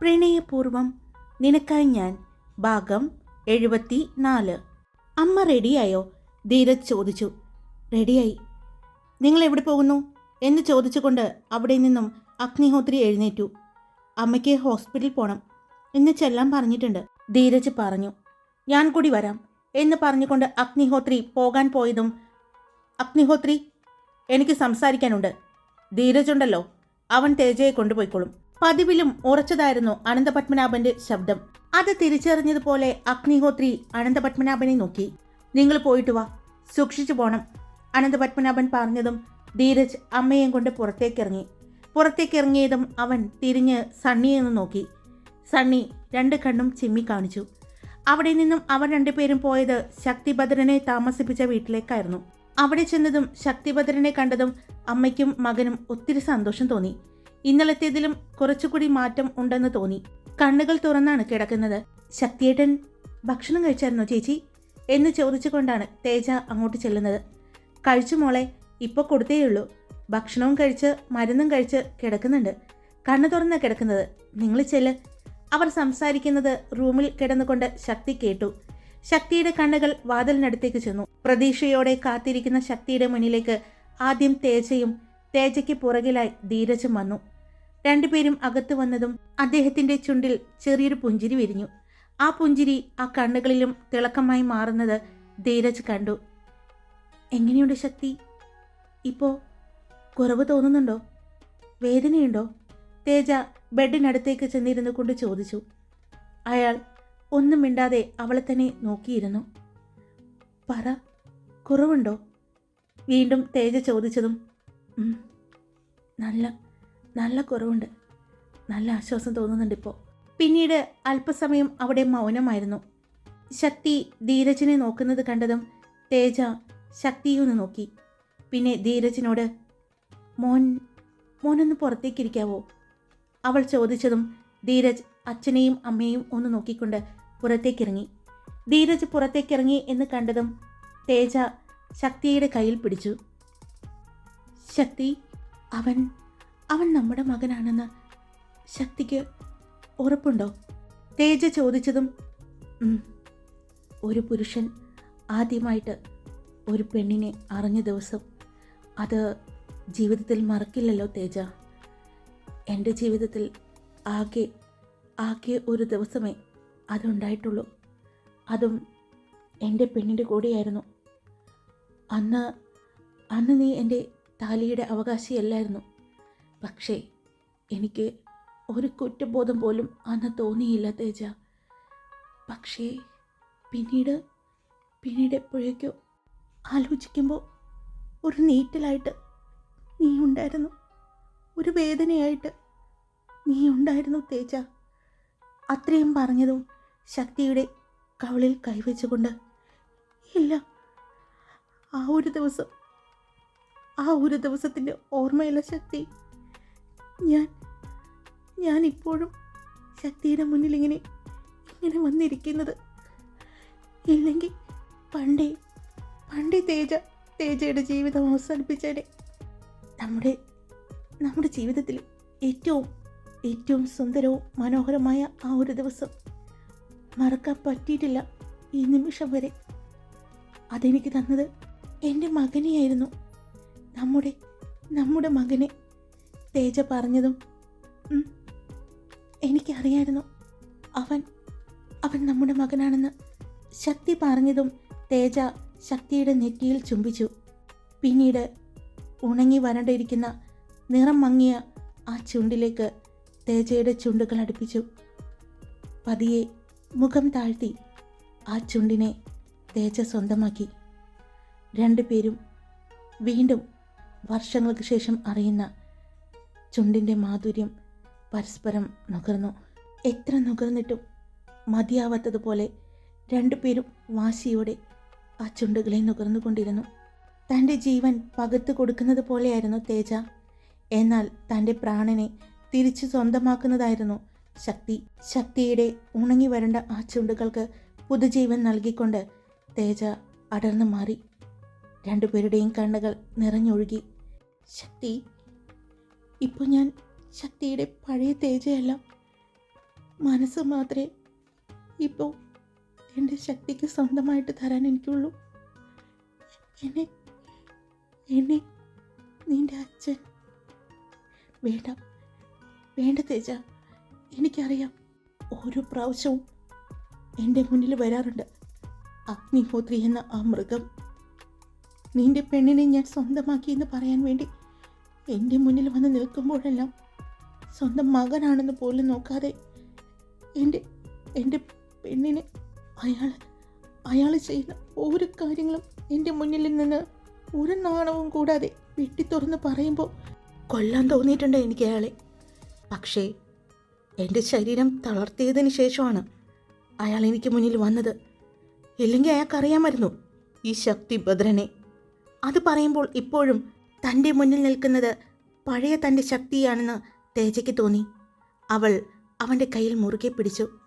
പ്രണയപൂർവം നിനക്കായി ഞാൻ ഭാഗം എഴുപത്തി നാല് അമ്മ റെഡിയായോ ധീരജ് ചോദിച്ചു. റെഡിയായി നിങ്ങൾ എവിടെ പോകുന്നു? എന്ന് ചോദിച്ചുകൊണ്ട് അവിടെ നിന്നും അഗ്നിഹോത്രി എഴുന്നേറ്റു. അമ്മയ്ക്ക് ഹോസ്പിറ്റലിൽ പോകണം എന്ന് ചെല്ലാൻ പറഞ്ഞിട്ടുണ്ട്. ധീരജ് പറഞ്ഞു ഞാൻ കൂടി വരാം എന്ന് പറഞ്ഞുകൊണ്ട് അഗ്നിഹോത്രി പോകാൻ പോയതും അഗ്നിഹോത്രി എനിക്ക് സംസാരിക്കാനുണ്ട്. ധീരജ് ഉണ്ടല്ലോ അവൻ തേജയെ കൊണ്ടുപോയിക്കോളും. പതിവിലും ഉറച്ചതായിരുന്നു അനന്തപത്മനാഭന്റെ ശബ്ദം. അത് തിരിച്ചറിഞ്ഞതുപോലെ അഗ്നിഹോത്രി അനന്തപത്മനാഭനെ നോക്കി. നിങ്ങൾ പോയിട്ട് വാ. സൂക്ഷിച്ചു പോണം അനന്തപത്മനാഭൻ പറഞ്ഞതും ധീരജ് അമ്മയെയും കൊണ്ട് പുറത്തേക്കിറങ്ങി. പുറത്തേക്കിറങ്ങിയതും അവൻ തിരിഞ്ഞ് സണ്ണിയെ ഒന്ന് നോക്കി. സണ്ണി രണ്ട് കണ്ണും ചിമ്മി കാണിച്ചു. അവിടെ നിന്നും അവർ രണ്ടുപേരും പോയത് ശക്തിഭദ്രനെ താമസിപ്പിച്ച വീട്ടിലേക്കായിരുന്നു. അവിടെ ചെന്നതും ശക്തിഭദ്രനെ കണ്ടതും അമ്മയ്ക്കും മകനും ഒത്തിരി സന്തോഷം തോന്നി. ഇന്നലത്തേതിലും കുറച്ചുകൂടി മാറ്റം ഉണ്ടെന്ന് തോന്നി. കണ്ണുകൾ തുറന്നാണ് കിടക്കുന്നത്. ശക്തിയേട്ടൻ ഭക്ഷണം കഴിച്ചായിരുന്നോ ചേച്ചി? എന്ന് ചോദിച്ചുകൊണ്ടാണ് തേജ അങ്ങോട്ട് ചെല്ലുന്നത്. കഴിച്ചു മോളെ ഇപ്പോൾ കൊടുത്തേയുള്ളൂ. ഭക്ഷണവും കഴിച്ച് മരുന്നും കഴിച്ച് കിടക്കുന്നുണ്ട്. കണ്ണു തുറന്നാണ് കിടക്കുന്നത്. നിങ്ങൾ ചെല്ല്. അവർ സംസാരിക്കുന്നത് റൂമിൽ കിടന്നുകൊണ്ട് ശക്തി കേട്ടു. ശക്തിയുടെ കണ്ണുകൾ വാതിലിനടുത്തേക്ക് ചെന്നു. പ്രതീക്ഷയോടെ കാത്തിരിക്കുന്ന ശക്തിയുടെ മുന്നിലേക്ക് ആദ്യം തേജയും തേജയ്ക്ക് പുറകിലായി ധീരജും വന്നു. രണ്ടുപേരും അകത്തു വന്നതും അദ്ദേഹത്തിന്റെ ചുണ്ടിൽ ചെറിയൊരു പുഞ്ചിരി വിരിഞ്ഞു. ആ പുഞ്ചിരി ആ കണ്ണുകളിലും തിളക്കമായി മാറുന്നത് ധീരജ് കണ്ടു. എങ്ങനെയുണ്ട് ശക്തി? ഇപ്പോൾ കുറവ് തോന്നുന്നുണ്ടോ? വേദനയുണ്ടോ? തേജ ബെഡിനടുത്തേക്ക് ചെന്നിരുന്നു കൊണ്ട് ചോദിച്ചു. അയാൾ ഒന്നും മിണ്ടാതെ അവളെ തന്നെ നോക്കിയിരുന്നു. പറ കുറവുണ്ടോ? വീണ്ടും തേജ ചോദിച്ചതും നല്ല നല്ല കുറവുണ്ട്. നല്ല ആശ്വാസം തോന്നുന്നുണ്ട് ഇപ്പോൾ പിന്നീട് അല്പസമയം അവിടെ മൗനമായിരുന്നു. ശക്തി ധീരജിനെ നോക്കുന്നത് കണ്ടതും തേജ ശക്തിയൊന്ന് നോക്കി. പിന്നെ ധീരജിനോട് മോൻ മോനൊന്ന് പുറത്തേക്കിരിക്കാവോ? അവൾ ചോദിച്ചതും ധീരജ് അച്ഛനെയും അമ്മയും ഒന്ന് നോക്കിക്കൊണ്ട് പുറത്തേക്കിറങ്ങി. ധീരജ് പുറത്തേക്കിറങ്ങി എന്ന് കണ്ടതും തേജ ശക്തിയുടെ കയ്യിൽ പിടിച്ചു. ശക്തി അവൻ അവൻ നമ്മുടെ മകനാണെന്ന് ശക്തിക്ക് ഉറപ്പുണ്ടോ? തേജ ചോദിച്ചതും ഒരു പുരുഷൻ ആദ്യമായിട്ട് ഒരു പെണ്ണിനെ അറിഞ്ഞ ദിവസം അത് ജീവിതത്തിൽ മറക്കില്ലല്ലോ തേജ. എന്റെ ജീവിതത്തിൽ ആകെ ആകെ ഒരു ദിവസമേ അതുണ്ടായിട്ടുള്ളൂ. അതും എന്റെ പെണ്ണിന്റെ കൂടെയായിരുന്നു. അന്ന് അന്ന് നീ എന്റെ താലിയുടെ അവകാശിയല്ലായിരുന്നു. പക്ഷേ എനിക്ക് ഒരു കുറ്റബോധം പോലും അന്ന് തോന്നിയില്ല തേജ. പക്ഷേ പിന്നീട് പിന്നീട് എപ്പോഴേക്കോ ആലോചിക്കുമ്പോൾ ഒരു നീറ്റലായിട്ട് നീ ഉണ്ടായിരുന്നു. ഒരു വേദനയായിട്ട് നീ ഉണ്ടായിരുന്നു തേജ. അത്രയും പറഞ്ഞതും ശക്തിയുടെ കവളിൽ കൈവച്ചുകൊണ്ട് ഇല്ല ആ ഒരു ദിവസം ആ ഒരു ദിവസത്തിന്റെ ഓർമ്മയില്ല ശക്തി ഞാൻ ഞാൻ ഇപ്പോഴും ശക്തിയുടെ മുന്നിൽ ഇങ്ങനെ ഇങ്ങനെ വന്നിരിക്കുന്നത്. ഇല്ലെങ്കിൽ പണ്ടേ പണ്ടേ തേജ തേജയുടെ ജീവിതം അവസാനിപ്പിച്ചേനെ. നമ്മുടെ നമ്മുടെ ജീവിതത്തിൽ ഏറ്റവും ഏറ്റവും സുന്ദരവും മനോഹരമായ ആ ഒരു ദിവസം മറക്കാൻ പറ്റിയിട്ടില്ല ഈ നിമിഷം വരെ. അതെനിക്ക് തന്നത് എന്റെ മകനെയായിരുന്നു. നമ്മുടെ നമ്മുടെ മകനെ തേജ പറഞ്ഞതും "ഉം, എനിക്കറിയായിരുന്നു. അവൻ അവൻ നമ്മുടെ മകനാണെന്ന് ശക്തി പറഞ്ഞതും തേജ ശക്തിയുടെ നെറ്റിയിൽ ചുംബിച്ചു. പിന്നീട് ഉണങ്ങി വരണ്ടിരിക്കുന്ന നിറം മങ്ങിയ ആ ചുണ്ടിലേക്ക് തേജയുടെ ചുണ്ടുകൾ അടുപ്പിച്ചു. പതിയെ മുഖം താഴ്ത്തി ആ ചുണ്ടിനെ തേജ സ്വന്തമാക്കി. രണ്ടുപേരും വീണ്ടും വർഷങ്ങൾക്ക് ശേഷം അറിയുന്ന ചുണ്ടിന്റെ മാധുര്യം പരസ്പരം നുകർന്നു. എത്ര നുകർന്നിട്ടും മതിയാവാത്തതുപോലെ രണ്ടുപേരും വാശിയോടെ ആ ചുണ്ടുകളെ നുകർന്നുകൊണ്ടിരുന്നു. തന്റെ ജീവൻ പകത്തു കൊടുക്കുന്നത് പോലെയായിരുന്നു തേജ. എന്നാൽ തന്റെ പ്രാണനെ തിരിച്ചു സ്വന്തമാക്കുന്നതായിരുന്നു ശക്തി. ശക്തിയുടെ ഉണങ്ങി വരേണ്ട ആ ചുണ്ടുകൾക്ക് പുതുജീവൻ നൽകിക്കൊണ്ട് തേജ അടർന്നു മാറി. രണ്ടുപേരുടെയും കണ്ണുകൾ നിറഞ്ഞൊഴുകി. ശക്തി ഇപ്പോൾ ഞാൻ ശക്തിയുടെ പഴയ തേജയല്ല. മനസ്സ് മാത്രമേ ഇപ്പോൾ എന്റെ ശക്തിക്ക് സ്വന്തമായിട്ട് തരാൻ എനിക്കുള്ളൂ. എന്നെ എന്നെ നിന്റെ അച്ഛൻ. വേണ്ട വേണ്ട തേജ. എനിക്കറിയാം ഓരോ പ്രാവശ്യവും എന്റെ മുന്നിൽ വരാറുണ്ട്. അഗ്നിഹോത്രി എന്ന ആ മൃഗം. നിന്റെ പെണ്ണിനെ ഞാൻ സ്വന്തമാക്കി എന്ന് പറയാൻ വേണ്ടി എന്റെ മുന്നിൽ വന്ന് നിൽക്കുമ്പോഴെല്ലാം സ്വന്തം മകനാണെന്ന് പോലും നോക്കാതെ എന്റെ എന്റെ പെണ്ണിനെ അയാൾ അയാൾ ചെയ്യുന്ന ഓരോ കാര്യങ്ങളും എന്റെ മുന്നിൽ നിന്ന് ഒരു നാണവും കൂടാതെ വെട്ടി തുറന്ന് പറയുമ്പോൾ കൊല്ലാൻ തോന്നിയിട്ടുണ്ട് എനിക്ക് അയാളെ. പക്ഷേ എന്റെ ശരീരം തളർത്തിയതിന് ശേഷമാണ് അയാൾ എനിക്ക് മുന്നിൽ വന്നത്. ഇല്ലെങ്കിൽ അയാൾക്കറിയാമായിരുന്നു ഈ ശക്തി ഭദ്രനെ അത് പറയുമ്പോൾ ഇപ്പോഴും തന്റെ മുന്നിൽ നിൽക്കുന്നത് പഴയ തന്റെ ശക്തിയാണെന്ന് തേജയ്ക്ക് തോന്നി. അവൾ അവന്റെ കയ്യിൽ മുറുകെ പിടിച്ചു.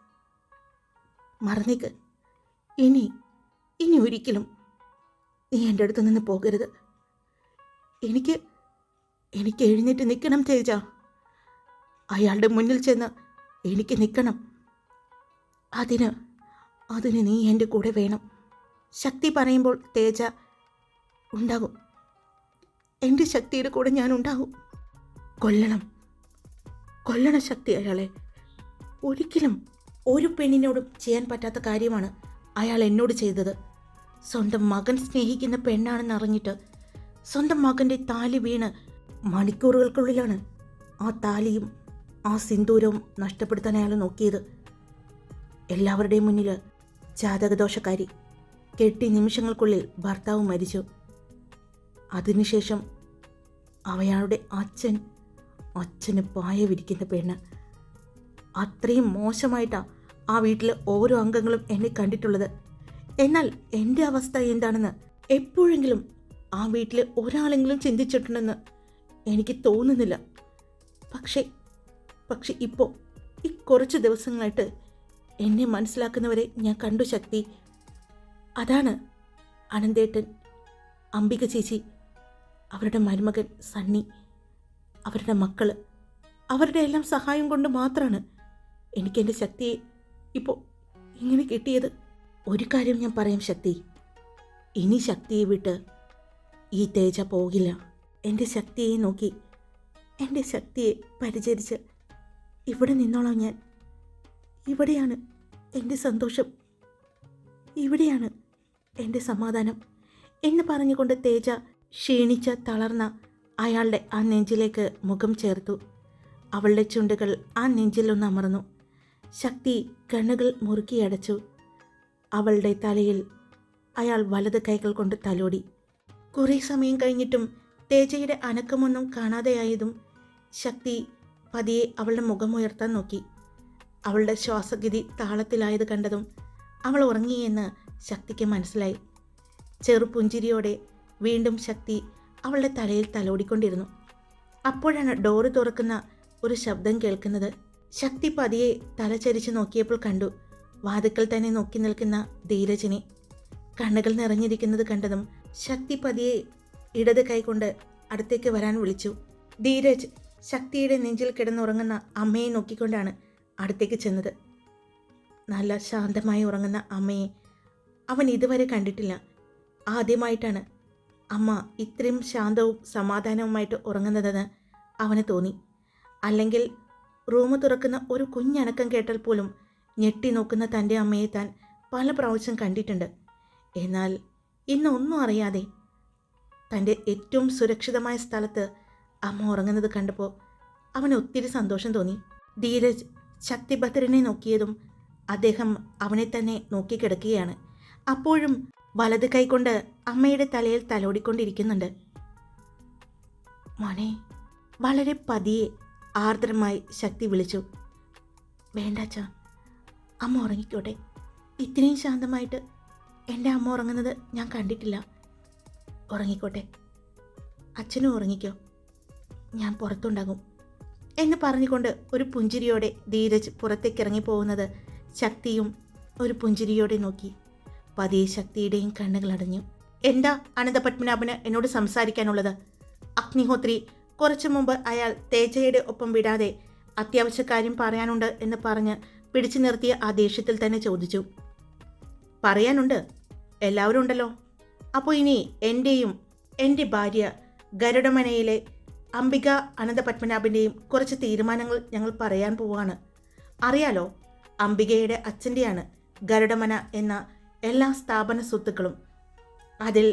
മറന്നേക്ക്. ഇനി ഇനി ഒരിക്കലും നീ എന്റെ അടുത്ത് നിന്ന് പോകരുത്. എനിക്ക് എനിക്ക് എഴുന്നേറ്റ് നിൽക്കണം തേജ. അയാളുടെ മുന്നിൽ ചെന്ന് എനിക്ക് നിൽക്കണം. അതിന് അതിന് നീ എന്റെ കൂടെ വേണം. ശക്തി പറയുമ്പോൾ തേജ ഉണ്ടാകും. എന്റെ ശക്തിയുടെ കൂടെ ഞാൻ ഉണ്ടാവും കൊല്ലണം. കൊല്ലണ ശക്തി അയാളെ. ഒരിക്കലും ഒരു പെണ്ണിനോടും ചെയ്യാൻ പറ്റാത്ത കാര്യമാണ് അയാൾ എന്നോട് ചെയ്തത്. സ്വന്തം മകൻ സ്നേഹിക്കുന്ന പെണ്ണാണെന്ന് അറിഞ്ഞിട്ട് സ്വന്തം മകന്റെ താലി വീണ് മണിക്കൂറുകൾക്കുള്ളിലാണ് ആ താലിയും ആ സിന്ദൂരവും നഷ്ടപ്പെടുത്താൻ അയാൾ നോക്കിയത്. എല്ലാവരുടെയും മുന്നിൽ ജാതകദോഷക്കാരി. കെട്ടി നിമിഷങ്ങൾക്കുള്ളിൽ ഭർത്താവ് മരിച്ചു. അതിനുശേഷം അവയാളുടെ അച്ഛൻ അച്ഛന് പായ വിരിക്കുന്ന പെണ്ണ്. അത്രയും മോശമായിട്ടാണ് ആ വീട്ടിലെ ഓരോ അംഗങ്ങളും എന്നെ കണ്ടിട്ടുള്ളത്. എന്നാൽ എന്റെ അവസ്ഥ എന്താണെന്ന് എപ്പോഴെങ്കിലും ആ വീട്ടിലെ ഒരാളെങ്കിലും ചിന്തിച്ചിട്ടുണ്ടെന്ന് എനിക്ക് തോന്നുന്നില്ല. പക്ഷേ പക്ഷെ ഇപ്പോൾ ഈ കുറച്ച് ദിവസങ്ങളായിട്ട് എന്നെ മനസ്സിലാക്കുന്നവരെ ഞാൻ കണ്ടു ശക്തി. അതാണ് അനന്തേട്ടൻ അംബിക ചേച്ചി അവരുടെ മരുമകൻ സണ്ണി അവരുടെ മക്കൾ അവരുടെ എല്ലാം സഹായം കൊണ്ട് മാത്രമാണ് എനിക്ക് എന്റെ ശക്തിയെ ഇപ്പോൾ ഇങ്ങനെ കിട്ടിയത്. ഒരു കാര്യം ഞാൻ പറയാം ശക്തി. ഇനി ശക്തിയെ വിട്ട് ഈ തേജ പോകില്ല. എന്റെ ശക്തിയെ നോക്കി എന്റെ ശക്തിയെ പരിചരിച്ച് ഇവിടെ നിന്നോളാം ഞാൻ. ഇവിടെയാണ് എന്റെ സന്തോഷം. ഇവിടെയാണ് എന്റെ സമാധാനം എന്ന് പറഞ്ഞുകൊണ്ട് തേജ ക്ഷീണിച്ച തളർന്ന അയാളുടെ ആ നെഞ്ചിലേക്ക് മുഖം ചേർത്തു. അവളുടെ ചുണ്ടുകൾ ആ നെഞ്ചിലൊന്ന് അമർന്നു. ശക്തി കണ്ണുകൾ മുറുക്കിയടച്ചു അവളുടെ തലയിൽ അയാൾ വലത് കൈകൾ കൊണ്ട് തലോടി. കുറേ സമയം കഴിഞ്ഞിട്ടും തേജയുടെ അനക്കമൊന്നും കാണാതെയായതും ശക്തി പതിയെ അവളുടെ മുഖമുയർത്താൻ നോക്കി. അവളുടെ ശ്വാസഗതി താളത്തിലായത് കണ്ടതും അവൾ ഉറങ്ങിയെന്ന് ശക്തിക്ക് മനസ്സിലായി. ചെറുപുഞ്ചിരിയോടെ വീണ്ടും ശക്തി അവളുടെ തലയിൽ തലോടിക്കൊണ്ടിരുന്നു. അപ്പോഴാണ് ഡോറ് തുറക്കുന്ന ഒരു ശബ്ദം കേൾക്കുന്നത്. ശക്തി പതിയെ തലചരിച്ച് നോക്കിയപ്പോൾ കണ്ടു. വാതുക്കൽ തന്നെ നോക്കി നിൽക്കുന്ന ധീരജിനെ. കണ്ണുകൾ നിറഞ്ഞിരിക്കുന്നത് കണ്ടതും ശക്തി പതിയെ ഇടത് കൈകൊണ്ട് അടുത്തേക്ക് വരാൻ വിളിച്ചു. ധീരജ് ശക്തിയുടെ നെഞ്ചിൽ കിടന്നുറങ്ങുന്ന അമ്മയെ നോക്കിക്കൊണ്ടാണ് അടുത്തേക്ക് ചെന്നത്. നല്ല ശാന്തമായി ഉറങ്ങുന്ന അമ്മയെ അവൻ ഇതുവരെ കണ്ടിട്ടില്ല. ആദ്യമായിട്ടാണ് അമ്മ ഇത്രയും ശാന്തവും സമാധാനവുമായിട്ട് ഉറങ്ങുന്നതെന്ന് അവന് തോന്നി. അല്ലെങ്കിൽ റൂം തുറക്കുന്ന ഒരു കുഞ്ഞനക്കം കേട്ടാൽ പോലും ഞെട്ടി നോക്കുന്ന തന്റെ അമ്മയെ താൻ പല പ്രാവശ്യം കണ്ടിട്ടുണ്ട്. എന്നാൽ ഇന്നൊന്നും അറിയാതെ തന്റെ ഏറ്റവും സുരക്ഷിതമായ സ്ഥലത്ത് അമ്മ ഉറങ്ങുന്നത് കണ്ടപ്പോൾ അവന് ഒത്തിരി സന്തോഷം തോന്നി. ധീരജ് ശക്തിഭദ്രനെ നോക്കിയതും അദ്ദേഹം അവനെ തന്നെ നോക്കിക്കിടക്കുകയാണ്. അപ്പോഴും വലത് കൈകൊണ്ട് അമ്മയുടെ തലയിൽ തലോടിക്കൊണ്ടിരിക്കുന്നുണ്ട്. മോനെ വളരെ പതിയെ ആർദ്രമായി ശക്തി വിളിച്ചു. വേണ്ടാച്ച അമ്മ ഉറങ്ങിക്കോട്ടെ. ഇത്രയും ശാന്തമായിട്ട് എന്റെ അമ്മ ഉറങ്ങുന്നത് ഞാൻ കണ്ടിട്ടില്ല. ഉറങ്ങിക്കോട്ടെ. അച്ഛനും ഉറങ്ങിക്കോ. ഞാൻ പുറത്തുണ്ടാകും. എന്ന് പറഞ്ഞുകൊണ്ട് ഒരു പുഞ്ചിരിയോടെ ധീരജ് പുറത്തേക്ക് ഇറങ്ങി പോകുന്നത് ശക്തിയും ഒരു പുഞ്ചിരിയോടെ നോക്കി. പതിയെ ശക്തിയുടെയും കണ്ണുകൾ അടഞ്ഞു. എന്താ അനന്തപത്മനാഭന് എന്നോട് സംസാരിക്കാനുള്ളത്? അഗ്നിഹോത്രി കുറച്ചു മുമ്പ് അയാൾ തേജയുടെ ഒപ്പം വിടാതെ അത്യാവശ്യ കാര്യം പറയാനുണ്ട് എന്ന് പറഞ്ഞ് പിടിച്ചു നിർത്തിയ ആ ദേഷ്യത്തിൽ തന്നെ ചോദിച്ചു. പറയാനുണ്ട്. എല്ലാവരും ഉണ്ടല്ലോ. അപ്പോൾ ഇനി എന്റെയും എന്റെ ഭാര്യ ഗരുഡമനയിലെ അംബിക അനന്തപത്മനാഭന്റെയും കുറച്ച് തീരുമാനങ്ങൾ ഞങ്ങൾ പറയാൻ പോവാണ്. അറിയാലോ അംബികയുടെ അച്ഛന്റെയാണ് ഗരുഡമന എന്ന എല്ലാ സ്ഥാപന സ്വത്തുക്കളും. അതിൽ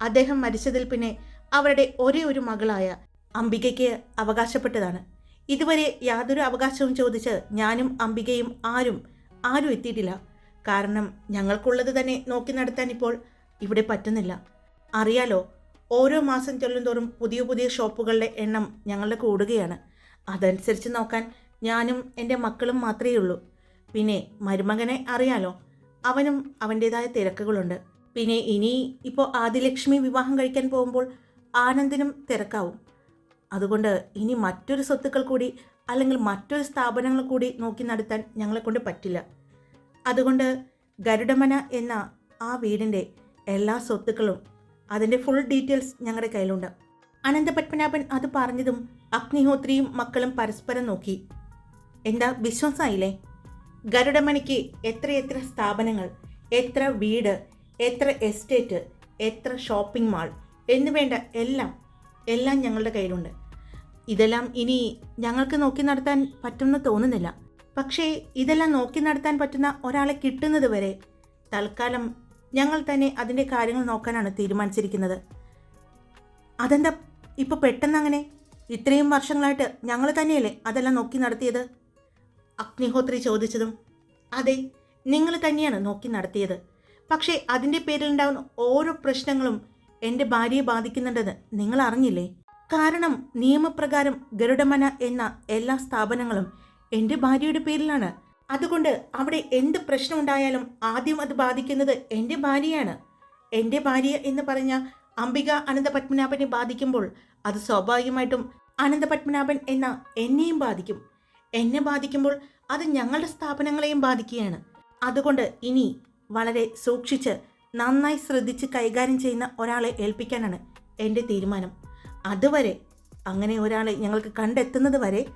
അദ്ദേഹം മരിച്ചതിൽ പിന്നെ അവരുടെ ഒരേ ഒരു മകളായ അംബികയ്ക്ക് അവകാശപ്പെട്ടതാണ്. ഇതുവരെ യാതൊരു അവകാശവും ചോദിച്ച് ഞാനും അംബികയും ആരും ആരും എത്തിയിട്ടില്ല. കാരണം ഞങ്ങൾക്കുള്ളത് തന്നെ നോക്കി നടത്താൻ ഇപ്പോൾ ഇവിടെ പറ്റുന്നില്ല. അറിയാലോ ഓരോ മാസം ചെല്ലുന്തോറും പുതിയ പുതിയ ഷോപ്പുകളുടെ എണ്ണം ഞങ്ങളുടെ കൂടുകയാണ്. അതനുസരിച്ച് നോക്കാൻ ഞാനും എന്റെ മക്കളും മാത്രമേ ഉള്ളൂ പിന്നെ മരുമകനെ അറിയാലോ അവനും അവന്റേതായ തിരക്കുകളുണ്ട്. പിന്നെ ഇനി ഇപ്പോൾ ആദിലക്ഷ്മി വിവാഹം കഴിക്കാൻ പോകുമ്പോൾ ആനന്ദിനും തിരക്കാവും. അതുകൊണ്ട് ഇനി മറ്റൊരു സ്വത്തുക്കൾ കൂടി അല്ലെങ്കിൽ മറ്റൊരു സ്ഥാപനങ്ങൾ കൂടി നോക്കി നടത്താൻ ഞങ്ങളെ കൊണ്ട് പറ്റില്ല. അതുകൊണ്ട് ഗരുഡമന എന്ന ആ വീടിന്റെ എല്ലാ സ്വത്തുക്കളും അതിന്റെ ഫുൾ ഡീറ്റെയിൽസ് ഞങ്ങളുടെ കയ്യിലുണ്ട്. അനന്തപത്മനാഭൻ അത് പറഞ്ഞതും അഗ്നിഹോത്രിയും മക്കളും പരസ്പരം നോക്കി. എന്താ വിശ്വാസമായില്ലേ? ഗരുഡമണിക്ക് എത്രയെത്ര സ്ഥാപനങ്ങൾ എത്ര വീട് എത്ര എസ്റ്റേറ്റ് എത്ര ഷോപ്പിംഗ് മാൾ എന്നുവേണ്ട എല്ലാം എല്ലാം ഞങ്ങളുടെ കയ്യിലുണ്ട്. ഇതെല്ലാം ഇനി ഞങ്ങൾക്ക് നോക്കി നടത്താൻ പറ്റുമെന്ന് തോന്നുന്നില്ല. പക്ഷേ ഇതെല്ലാം നോക്കി നടത്താൻ പറ്റുന്ന ഒരാളെ കിട്ടുന്നത് വരെ തൽക്കാലം ഞങ്ങൾ തന്നെ അതിന്റെ കാര്യങ്ങൾ നോക്കാനാണ് തീരുമാനിച്ചിരിക്കുന്നത്. അതെന്താ ഇപ്പോൾ പെട്ടെന്ന് അങ്ങനെ ഇത്രയും വർഷങ്ങളായിട്ട് ഞങ്ങൾ തന്നെയല്ലേ അതെല്ലാം നോക്കി നടത്തിയത്? അഗ്നിഹോത്രി ചോദിച്ചതും അതെ നിങ്ങൾ തന്നെയാണ് നോക്കി നടത്തിയത്. പക്ഷേ അതിന്റെ പേരിലുണ്ടാകുന്ന ഓരോ പ്രശ്നങ്ങളും എന്റെ ഭാര്യയെ ബാധിക്കുന്നുണ്ടെന്ന് നിങ്ങൾ അറിഞ്ഞില്ലേ? കാരണം നിയമപ്രകാരം ഗരുഡമന എന്ന എല്ലാ സ്ഥാപനങ്ങളും എന്റെ ഭാര്യയുടെ പേരിലാണ്. അതുകൊണ്ട് അവിടെ എന്ത് പ്രശ്നമുണ്ടായാലും ആദ്യം അത് ബാധിക്കുന്നത് എന്റെ ഭാര്യയാണ്. എന്റെ ഭാര്യ എന്ന് പറഞ്ഞ അംബിക അനന്ത പത്മനാഭനെ ബാധിക്കുമ്പോൾ അത് സ്വാഭാവികമായിട്ടും അനന്ത പത്മനാഭൻ എന്ന എന്നെയും ബാധിക്കും. എന്നെ ബാധിക്കുമ്പോൾ അത് ഞങ്ങളുടെ സ്ഥാപനങ്ങളെയും ബാധിക്കുകയാണ്. അതുകൊണ്ട് ഇനി വളരെ സൂക്ഷിച്ച് നന്നായി ശ്രദ്ധിച്ച് കൈകാര്യം ചെയ്യുന്ന ഒരാളെ ഏൽപ്പിക്കാനാണ് എന്റെ തീരുമാനം. അതുവരെ അങ്ങനെ ഒരാളെ ഞങ്ങൾക്ക് കണ്ടെത്തുന്നത് വരെ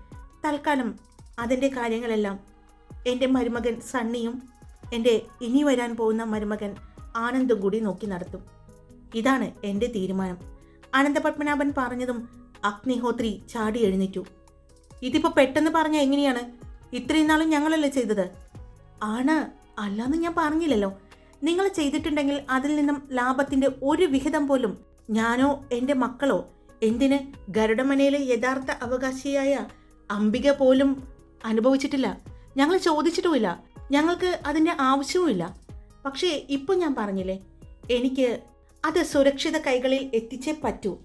തൽക്കാലം അതിന്റെ കാര്യങ്ങളെല്ലാം എന്റെ മരുമകൻ സണ്ണിയും എന്റെ ഇനി വരാൻ പോകുന്ന മരുമകൻ ആനന്ദും കൂടി നോക്കി നടത്തും. ഇതാണ് എന്റെ തീരുമാനം. അനന്തപത്മനാഭൻ പറഞ്ഞതും അഗ്നിഹോത്രി ചാടി എഴുന്നേറ്റു. ഇതിപ്പോൾ പെട്ടെന്ന് പറഞ്ഞ എങ്ങനെയാണ്? ഇത്രയും നാളും ഞങ്ങളല്ലേ ചെയ്തത്? ആണ്. അല്ലാന്ന് ഞാൻ പറഞ്ഞില്ലല്ലോ. നിങ്ങൾ ചെയ്തിട്ടുണ്ടെങ്കിൽ അതിൽ നിന്നും ലാഭത്തിന്റെ ഒരു വിഹിതം പോലും ഞാനോ എന്റെ മക്കളോ എന്തിന് ഗരുഡമനയിലെ യഥാർത്ഥ അവകാശിയായ അംബിക പോലും അനുഭവിച്ചിട്ടില്ല. ഞങ്ങൾ ചോദിച്ചിട്ടുമില്ല. ഞങ്ങൾക്ക് അതിന്റെ ആവശ്യവുമില്ല. പക്ഷേ ഇപ്പം ഞാൻ പറഞ്ഞില്ലേ എനിക്ക് അത് സുരക്ഷിത കൈകളിൽ എത്തിച്ചേ പറ്റൂ.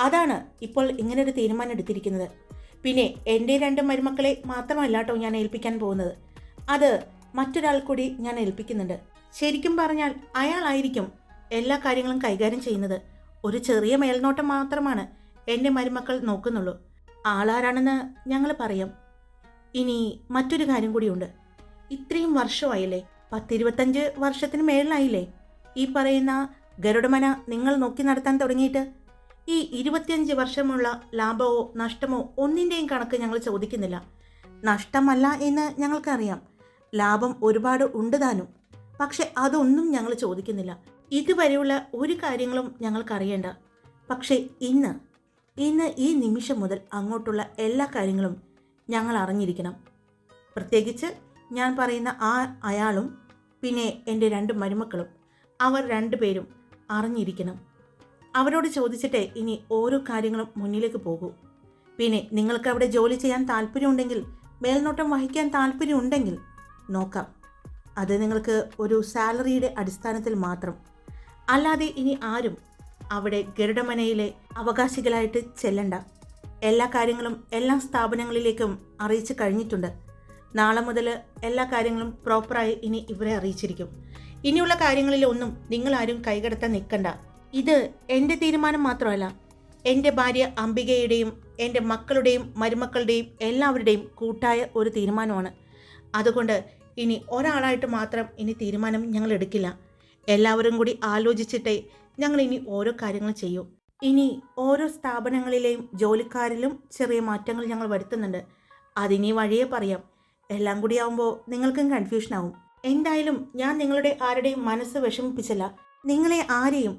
അതാണ് ഇപ്പോൾ ഇങ്ങനൊരു തീരുമാനം എടുത്തിരിക്കുന്നത്. പിന്നെ എന്റെ രണ്ട് മരുമക്കളെ മാത്രമല്ല കേട്ടോ ഞാൻ ഏൽപ്പിക്കാൻ പോകുന്നത്. അത് മറ്റൊരാൾ കൂടി ഞാൻ ഏൽപ്പിക്കുന്നുണ്ട്. ശരിക്കും പറഞ്ഞാൽ അയാളായിരിക്കും എല്ലാ കാര്യങ്ങളും കൈകാര്യം ചെയ്യുന്നത്. ഒരു ചെറിയ മേൽനോട്ടം മാത്രമാണ് എന്റെ മരുമക്കൾ നോക്കുന്നുള്ളൂ. ആളാരാണെന്ന് ഞങ്ങൾ പറയാം. ഇനി മറ്റൊരു കാര്യം കൂടിയുണ്ട്. ഇത്രയും വർഷമായില്ലേ? പത്തിരുപത്തഞ്ച് വർഷത്തിന് മേളിലായില്ലേ? ഈ പറയുന്ന ഗരുഡമന നിങ്ങൾ നോക്കി നടത്താൻ തുടങ്ങിയിട്ട് ഈ ഇരുപത്തിയഞ്ച് വർഷമുള്ള ലാഭമോ നഷ്ടമോ ഒന്നിന്റെയും കണക്ക് ഞങ്ങൾ ചോദിക്കുന്നില്ല. നഷ്ടമല്ല എന്ന് ഞങ്ങൾക്കറിയാം. ലാഭം ഒരുപാട് ഉണ്ട് താനും. പക്ഷെ അതൊന്നും ഞങ്ങൾ ചോദിക്കുന്നില്ല. ഇതുവരെയുള്ള ഒരു കാര്യങ്ങളും ഞങ്ങൾക്കറിയേണ്ട. പക്ഷേ ഇന്ന് ഇന്ന് ഈ നിമിഷം മുതൽ അങ്ങോട്ടുള്ള എല്ലാ കാര്യങ്ങളും ഞങ്ങൾ അറിഞ്ഞിരിക്കണം. പ്രത്യേകിച്ച് ഞാൻ പറയുന്ന ആ അയാളും പിന്നെ എന്റെ രണ്ട് മരുമക്കളും അവർ രണ്ടുപേരും അറിഞ്ഞിരിക്കണം. അവരോട് ചോദിച്ചിട്ടേ ഇനി ഓരോ കാര്യങ്ങളും മുന്നിലേക്ക് പോകൂ. പിന്നെ നിങ്ങൾക്ക് അവിടെ ജോലി ചെയ്യാൻ താല്പര്യമുണ്ടെങ്കിൽ മേൽനോട്ടം വഹിക്കാൻ താല്പര്യമുണ്ടെങ്കിൽ നോക്കാം. അത് നിങ്ങൾക്ക് ഒരു സാലറിയുടെ അടിസ്ഥാനത്തിൽ മാത്രം. അല്ലാതെ ഇനി ആരും അവിടെ ഗരുഡമനയിലെ അവകാശികളായിട്ട് ചെല്ലണ്ട. എല്ലാ കാര്യങ്ങളും എല്ലാ സ്ഥാപനങ്ങളിലേക്കും അറിയിച്ചു കഴിഞ്ഞിട്ടുണ്ട്. നാളെ മുതൽ എല്ലാ കാര്യങ്ങളും പ്രോപ്പറായി ഇനി ഇവരെ അറിയിച്ചിരിക്കും. ഇനിയുള്ള കാര്യങ്ങളിലൊന്നും നിങ്ങളാരും കൈകടത്താൻ നിൽക്കണ്ട. ഇത് എന്റെ തീരുമാനം മാത്രമല്ല എന്റെ ഭാര്യ അംബികയുടെയും എന്റെ മക്കളുടെയും മരുമക്കളുടെയും എല്ലാവരുടെയും കൂട്ടായ ഒരു തീരുമാനമാണ്. അതുകൊണ്ട് ഇനി ഒരാളായിട്ട് മാത്രം ഇനി തീരുമാനം ഞങ്ങൾ എടുക്കില്ല. എല്ലാവരും കൂടി ആലോചിച്ചിട്ടേ ഞങ്ങൾ ഇനി ഓരോ കാര്യങ്ങൾ ചെയ്യൂ. ഇനി ഓരോ സ്ഥാപനങ്ങളിലെയും ജോലിക്കാരിലും ചെറിയ മാറ്റങ്ങൾ ഞങ്ങൾ വരുത്തുന്നുണ്ട്. അതിനി വഴിയെ പറയാം. എല്ലാം കൂടി ആവുമ്പോൾ നിങ്ങൾക്കും കൺഫ്യൂഷനാവും എന്തായാലും ഞാൻ നിങ്ങളുടെ ആരുടെയും മനസ്സ് വിഷമിപ്പിച്ചല്ല. നിങ്ങളെ ആരെയും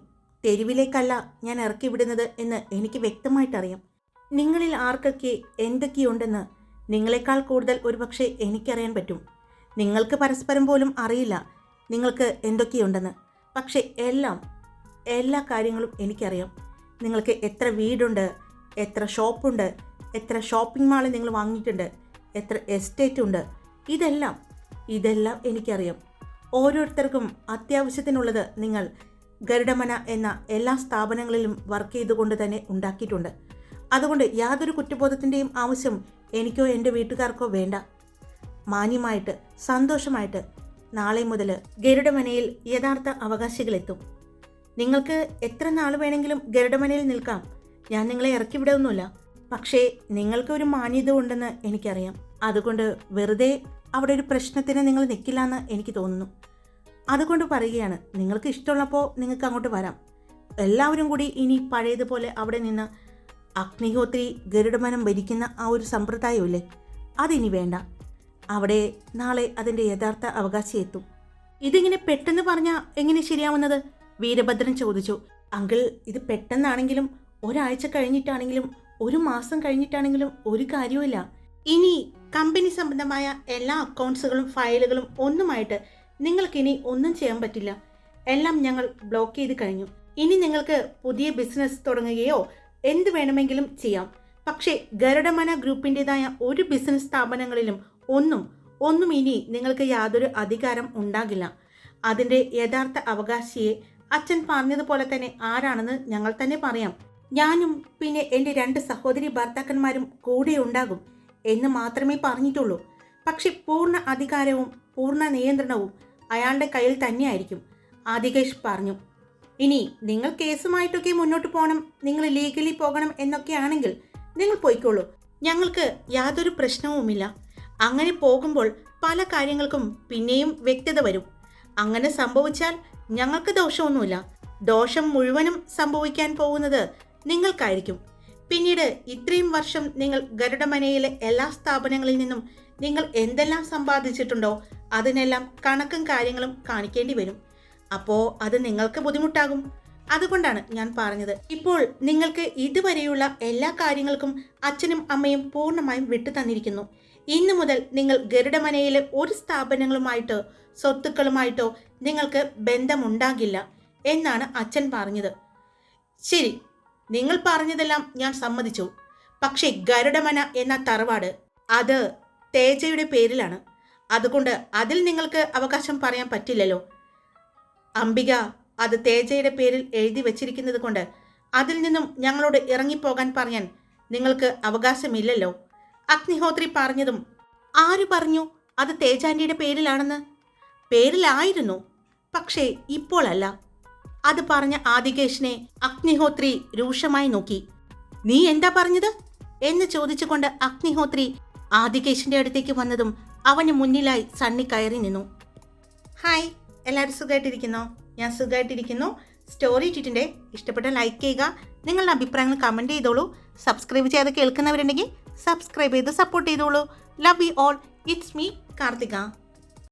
തെരുവിലേക്കല്ല ഞാൻ ഇറക്കി വിടുന്നത് എന്ന് എനിക്ക് വ്യക്തമായിട്ടറിയാം. നിങ്ങളിൽ ആർക്കൊക്കെ എന്തൊക്കെയുണ്ടെന്ന് നിങ്ങളെക്കാൾ കൂടുതൽ ഒരുപക്ഷെ എനിക്കറിയാൻ പറ്റും. നിങ്ങൾക്ക് പരസ്പരം പോലും അറിയില്ല നിങ്ങൾക്ക് എന്തൊക്കെയുണ്ടെന്ന്. പക്ഷേ എല്ലാം എല്ലാ കാര്യങ്ങളും എനിക്കറിയാം. നിങ്ങൾക്ക് എത്ര വീടുണ്ട് എത്ര ഷോപ്പുണ്ട് എത്ര ഷോപ്പിംഗ് മാൾ നിങ്ങൾ വാങ്ങിയിട്ടുണ്ട് എത്ര എസ്റ്റേറ്റ് ഉണ്ട്. ഇതെല്ലാം ഇതെല്ലാം എനിക്കറിയാം. ഓരോരുത്തർക്കും അത്യാവശ്യത്തിനുള്ളത് നിങ്ങൾ ഗരുഡമന എന്ന എല്ലാ സ്ഥാപനങ്ങളിലും വർക്ക് ചെയ്തുകൊണ്ട് തന്നെ ഉണ്ടാക്കിയിട്ടുണ്ട്. അതുകൊണ്ട് യാതൊരു കുറ്റബോധത്തിന്റെയും ആവശ്യം എനിക്കോ എന്റെ വീട്ടുകാർക്കോ വേണ്ട. മാന്യമായിട്ട് സന്തോഷമായിട്ട് നാളെ മുതൽ ഗരുഡമനയിൽ യഥാർത്ഥ അവകാശികളെത്തും. നിങ്ങൾക്ക് എത്ര നാൾ വേണമെങ്കിലും ഗരുഡമനയിൽ നിൽക്കാം. ഞാൻ നിങ്ങളെ ഇറക്കി വിടൊന്നുമില്ല. പക്ഷേ നിങ്ങൾക്ക് ഒരു മാന്യത ഉണ്ടെന്ന് എനിക്കറിയാം. അതുകൊണ്ട് വെറുതെ അവിടെ ഒരു പ്രശ്നത്തിന് നിങ്ങൾ നിൽക്കില്ല എന്ന് എനിക്ക് തോന്നുന്നു. അതുകൊണ്ട് പറയുകയാണ് നിങ്ങൾക്ക് ഇഷ്ടമുള്ളപ്പോൾ നിങ്ങൾക്ക് അങ്ങോട്ട് വരാം. എല്ലാവരും കൂടി ഇനി പഴയതുപോലെ അവിടെ നിന്ന് അഗ്നിഹോത്രി ഗരുഡമനം ഭരിക്കുന്ന ആ ഒരു സമ്പ്രദായമില്ലേ? അതിനി വേണ്ട. അവിടെ നാളെ അതിന്റെ യഥാർത്ഥ അവകാശി എത്തും ഇതിങ്ങനെ പെട്ടെന്ന് പറഞ്ഞാൽ എങ്ങനെ ശരിയാവുന്നത്? വീരഭദ്രൻ ചോദിച്ചു. അങ്കിൾ ഇത് പെട്ടെന്നാണെങ്കിലും ഒരാഴ്ച കഴിഞ്ഞിട്ടാണെങ്കിലും ഒരു മാസം കഴിഞ്ഞിട്ടാണെങ്കിലും ഒരു കാര്യവുമില്ല. ഇനി കമ്പനി സംബന്ധമായ എല്ലാ അക്കൗണ്ട്സുകളും ഫയലുകളും ഒന്നുമായിട്ട് നിങ്ങൾക്കിനി ഒന്നും ചെയ്യാൻ പറ്റില്ല. എല്ലാം ഞങ്ങൾ ബ്ലോക്ക് ചെയ്ത് കഴിഞ്ഞു. ഇനി നിങ്ങൾക്ക് പുതിയ ബിസിനസ് തുടങ്ങുകയോ എന്ത് വേണമെങ്കിലും ചെയ്യാം. പക്ഷേ ഗരുഡമന ഗ്രൂപ്പിന്റെതായ ഒരു ബിസിനസ് സ്ഥാപനങ്ങളിലും ഒന്നും ഒന്നും ഇനി നിങ്ങൾക്ക് യാതൊരു അധികാരം ഉണ്ടാകില്ല. അതിന്റെ യഥാർത്ഥ അവകാശിയെ അച്ഛൻ പറഞ്ഞതുപോലെ തന്നെ ആരാണെന്ന് ഞങ്ങൾ തന്നെ പറയാം. ഞാനും പിന്നെ എന്റെ രണ്ട് സഹോദരി ഭർത്താക്കന്മാരും കൂടെ ഉണ്ടാകും എന്ന് മാത്രമേ പറഞ്ഞിട്ടുള്ളൂ. പക്ഷെ പൂർണ അധികാരവും പൂർണ നിയന്ത്രണവും അയാളുടെ കയ്യിൽ തന്നെയായിരിക്കും ആദികേഷ് പറഞ്ഞു. ഇനി നിങ്ങൾ കേസുമായിട്ടൊക്കെ മുന്നോട്ട് പോകണം നിങ്ങൾ ലീഗലി പോകണം എന്നൊക്കെയാണെങ്കിൽ നിങ്ങൾ പോയിക്കോളൂ. ഞങ്ങൾക്ക് യാതൊരു പ്രശ്നവുമില്ല. അങ്ങനെ പോകുമ്പോൾ പല കാര്യങ്ങൾക്കും പിന്നെയും വ്യക്തത വരും. അങ്ങനെ സംഭവിച്ചാൽ ഞങ്ങൾക്ക് ദോഷമൊന്നുമില്ല. ദോഷം മുഴുവനും സംഭവിക്കാൻ പോകുന്നത് നിങ്ങൾക്കായിരിക്കും. പിന്നീട് ഇത്രയും വർഷം നിങ്ങൾ ഗരുഡമനയിലെ എല്ലാ സ്ഥാപനങ്ങളിൽ നിന്നും നിങ്ങൾ എന്തെല്ലാം സമ്പാദിച്ചിട്ടുണ്ടോ അതിനെല്ലാം കണക്കും കാര്യങ്ങളും കാണിക്കേണ്ടി വരും. അപ്പോൾ അത് നിങ്ങൾക്ക് ബുദ്ധിമുട്ടാകും. അതുകൊണ്ടാണ് ഞാൻ പറഞ്ഞത്. ഇപ്പോൾ നിങ്ങൾക്ക് ഇതുവരെയുള്ള എല്ലാ കാര്യങ്ങൾക്കും അച്ഛനും അമ്മയും പൂർണമായും വിട്ടു തന്നിരിക്കുന്നു. ഇന്നു മുതൽ നിങ്ങൾ ഗരുഡമനയിലെ ഒരു സ്ഥാപനങ്ങളുമായിട്ടോ സ്വത്തുക്കളുമായിട്ടോ നിങ്ങൾക്ക് ബന്ധമുണ്ടാകില്ല എന്നാണ് അച്ഛൻ പറഞ്ഞത്. ശരി നിങ്ങൾ പറഞ്ഞതെല്ലാം ഞാൻ സമ്മതിച്ചു. പക്ഷേ ഗരുഡമന എന്ന തറവാട് അത് തേജയുടെ പേരിലാണ്. അതുകൊണ്ട് അതിൽ നിങ്ങൾക്ക് അവകാശം പറയാൻ പറ്റില്ലല്ലോ. അംബിക അത് തേജയുടെ പേരിൽ എഴുതി വച്ചിരിക്കുന്നത് കൊണ്ട് അതിൽ നിന്നും ഞങ്ങളോട് ഇറങ്ങിപ്പോകാൻ പറയാൻ നിങ്ങൾക്ക് അവകാശമില്ലല്ലോ. അഗ്നിഹോത്രി പറഞ്ഞതും ആര് പറഞ്ഞു? അത് തേജാന്റിയുടെ പേരിലാണെന്ന്? പേരിലായിരുന്നു. പക്ഷേ ഇപ്പോഴല്ല. അത് പറഞ്ഞ ആദികേഷിനെ അഗ്നിഹോത്രി രൂക്ഷമായി നോക്കി. നീ എന്താ പറഞ്ഞത്? എന്ന് ചോദിച്ചുകൊണ്ട് അഗ്നിഹോത്രി ആദികേശിന്റെ അടുത്തേക്ക് വന്നതും അവന് മുന്നിലായി സണ്ണി കയറി നിന്നു. ഹായ് എല്ലാവരും സുഖമായിട്ടിരിക്കുന്നോ ഞാൻ സുഖമായിട്ടിരിക്കുന്നു സ്റ്റോറി ഇട്ടിട്ടുണ്ട്. ഇഷ്ടപ്പെട്ട ലൈക്ക് ചെയ്യുക. നിങ്ങളുടെ അഭിപ്രായങ്ങൾ കമന്റ് ചെയ്തോളൂ. സബ്സ്ക്രൈബ് ചെയ്ത് കേൾക്കുന്നവരുണ്ടെങ്കിൽ സബ്സ്ക്രൈബ് ചെയ്ത് സപ്പോർട്ട് ചെയ്തോളൂ. Love you all. It's me Karthika.